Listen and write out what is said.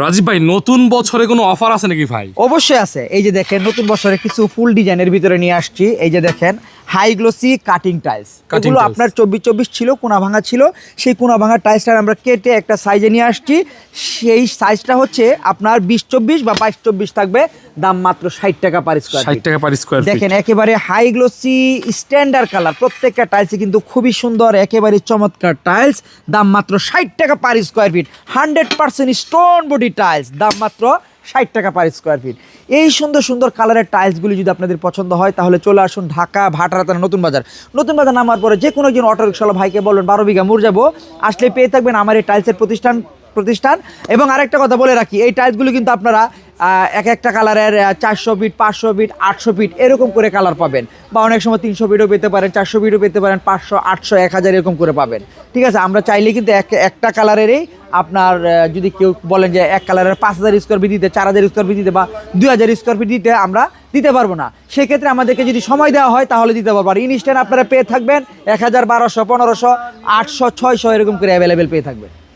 রাজীব ভাই, নতুন বছরে কোনো অফার আছে নাকি ভাই? অবশ্যই আছে। এই যে দেখেন, নতুন বছরে কিছু ফুল ডিজাইনের ভিতরে নিয়ে আসছি। এই যে দেখেন হাই গ্লোসি কাটিং টাইলস। এগুলো আপনার চব্বিশ চব্বিশ ছিল কোনা ভাঙা ছিল। সেই কোনা ভাঙা টাইলসটা আমরা কেটে একটা সাইজে নিয়ে আসছি। সেই সাইজটা হচ্ছে আপনার বিশ চব্বিশ বা বাইশ চব্বিশ থাকবে। দাম মাত্র ষাট টাকা পার স্কোয়ার ষাট টাকা পার স্কোয়ার দেখেন একেবারে হাই গ্লোসি স্ট্যান্ডার্ড কালার প্রত্যেকটা টাইলসই কিন্তু খুবই সুন্দর একেবারে চমৎকার টাইলস দাম মাত্র ষাট টাকা per square feet hundred percent stone body tiles দাম মাত্র ষাট টাকা পার স্কোয়ার ফিট এই সুন্দর সুন্দর কালারের টাইলসগুলি যদি আপনাদের পছন্দ হয়, তাহলে চলে আসুন ঢাকা ভাটারাতানা নতুন বাজার। নতুন বাজার নামার পরে যে কোনো একজন অটোরিক্সাওয়ালা ভাইকে বলবেন বারো বিঘা মোর যাব। আসলে পেয়ে থাকবেন আমার এই টাইলসের প্রতিষ্ঠান। প্রতিষ্ঠান। এবং আরেকটা কথা বলে রাখি, এই টাইলসগুলো কিন্তু আপনারা এক একটা কালারের চারশো ফিট পাঁচশো ফিট আটশো ফিট এরকম করে কালার পাবেন। বা অনেক সময় তিনশো ফিটও পেতে পারেন, চারশো ফিটও পেতে পারেন, পাঁচশো, আটশো, এক হাজার এরকম করে পাবেন। ঠিক আছে, আমরা চাইলে কিন্তু এক, একটা কালারেরই আপনার যদি কেউ বলেন যে এক কালারের পাঁচ হাজার স্কোয়ার ফিট দিতে, চার হাজার স্কোয়ার ফিট দিতে বা দুই হাজার স্কোয়ার ফিট দিতে আমরা দিতে পারব না। সেক্ষেত্রে আমাদেরকে যদি সময় দেওয়া হয়, তাহলে দিতে পারব। আর ইনস্ট্যান্ট আপনারা পেয়ে থাকবেন এক হাজার বারোশো, পনেরোশো, আটশো, ছয়শো এরকম করে অ্যাভেলেবেল পেয়ে থাকবেন।